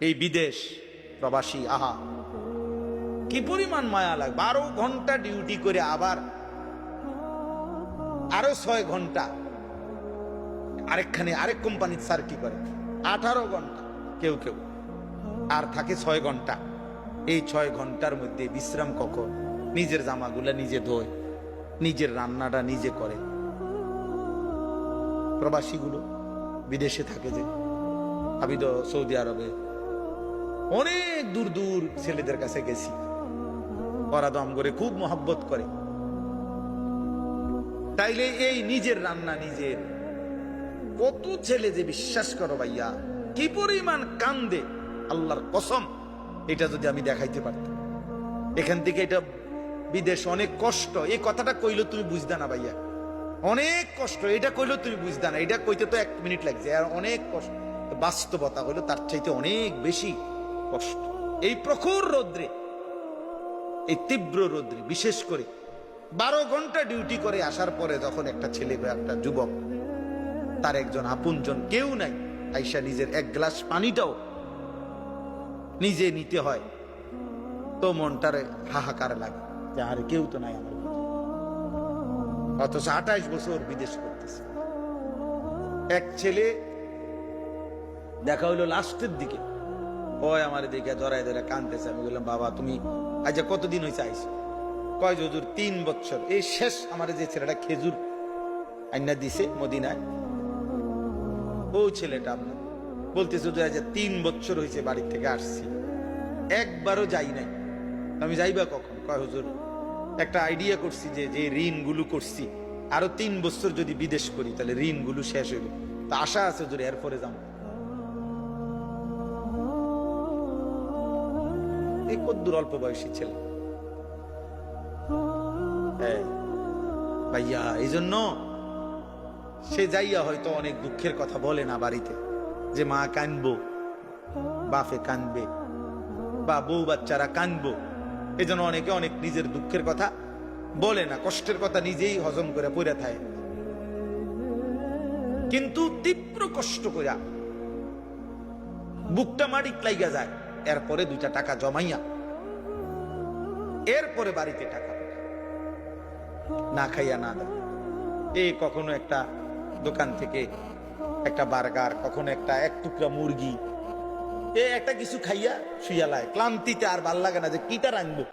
এই বিদেশ প্রবাসী, আহা। কি পরিমাণ মায়া লাগে বারো ঘণ্টা ডিউটি করে আবার, আরও ছয় ঘণ্টা। আরেকখানে আরেক কোম্পানির স্যার কি করে? আঠারো ঘণ্টা, কেউ কেউ। আর থাকে ছয় ঘণ্টা। এই ছয় ঘণ্টার মধ্যে বিশ্রাম কখন? নিজের জামাগুলা নিজে ধোয়, নিজের রান্নাটা নিজে করে। প্রবাসীগুলো বিদেশে থাকে যে তো সৌদি আরবে। অনেক দূর দূর ছেলেদের কাছে গেছি। ওরা দম করে খুব মহাব্বত করে। তাইলে এই নিজের রান্না নিজের। কত ছেলে যে বিশ্বাস করো ভাইয়া, কি পরিমাণ কান্দে, আল্লাহর কসম, এটা যদি আমি দেখাইতে পারতাম। এখান থেকে এটা বিদেশ অনেক কষ্ট, এই কথাটা কইলো তুমি বুঝদা না ভাইয়া। অনেক কষ্ট, এটা কইলো তুমি বুঝদা না, এটা কইতে তো এক মিনিট লাগছে, আর অনেক কষ্ট। বাস্তবতা হলো তার চাইতে অনেক বেশি। কষ্ট। এই প্রখর রৌদ্রে, এই তীব্র রৌদ্রে, বিশেষ করে বারো ঘণ্টা ডিউটি করে আসার পরে যখন একটা ছেলে বা একটা যুবক, তার একজন আপনজন কেউ নাই, আইসা নিজের এক গ্লাস পানিটাও নিজে নিতে হয়, তো মনটারে হাহাকার লাগে যে আর কেউ তো নাই আমার অথচ আঠাইশ বছর বিদেশ করতেছে। এক ছেলে দেখা হইল লাস্টের দিকে। ওই আমার দিকে জড়াই ধরে কানতেছে আমি বললাম, বাবা, তুমি আজ কতদিন হয়েছে আইসো কয় যজুর তিন বছর। এই শেষ আমার যে ছেলেটা খেজুর আইনা দিছে মদিনায়। ও ছেলেটা আপনার বলতেছে যে আজ তিন বছর হয়েছে বাড়ির থেকে আসছি। একবারও যাই নাই। আমি যাইবা কখন? কয়, হুজুর, একটা আইডিয়া করছি যে যে ঋণগুলো করছি, আরও তিন বছর যদি বিদেশ করি, তাহলে ঋণগুলো শেষ হইব। তা আশা আছে, হুজুর, এরপরে যাম এই কদ্দুর অল্প বয়সী ছেলে হ্যাঁ। ভাইয়া এই জন্য সে যাইয়া হয়তো অনেক দুঃখের কথা বলে না বাড়িতে, যে মা কানবো, বাপে কানবে, বা বউ বাচ্চারা কানবো জন্য অনেকে অনেক নিজের দুঃখের কথা বলে না, কষ্টের কথা নিজেই হজম করে পড়ে থাকে কিন্তু তীব্র কষ্ট কইরা বুকটা মাটি লাইগা যায় এরপরে দুইটা টাকা জমাইয়া এরপরে বাড়িতে টাকা না খাইয়া না দেয় এই কখনো একটা দোকান থেকে একটা বার্গার, কখনো একটা এক টুকরা মুরগি। এ একটা কিছু খাইয়া শুইয়া লায়। ক্লান্তিতে আর ভালো লাগে না যে কিটা রাখব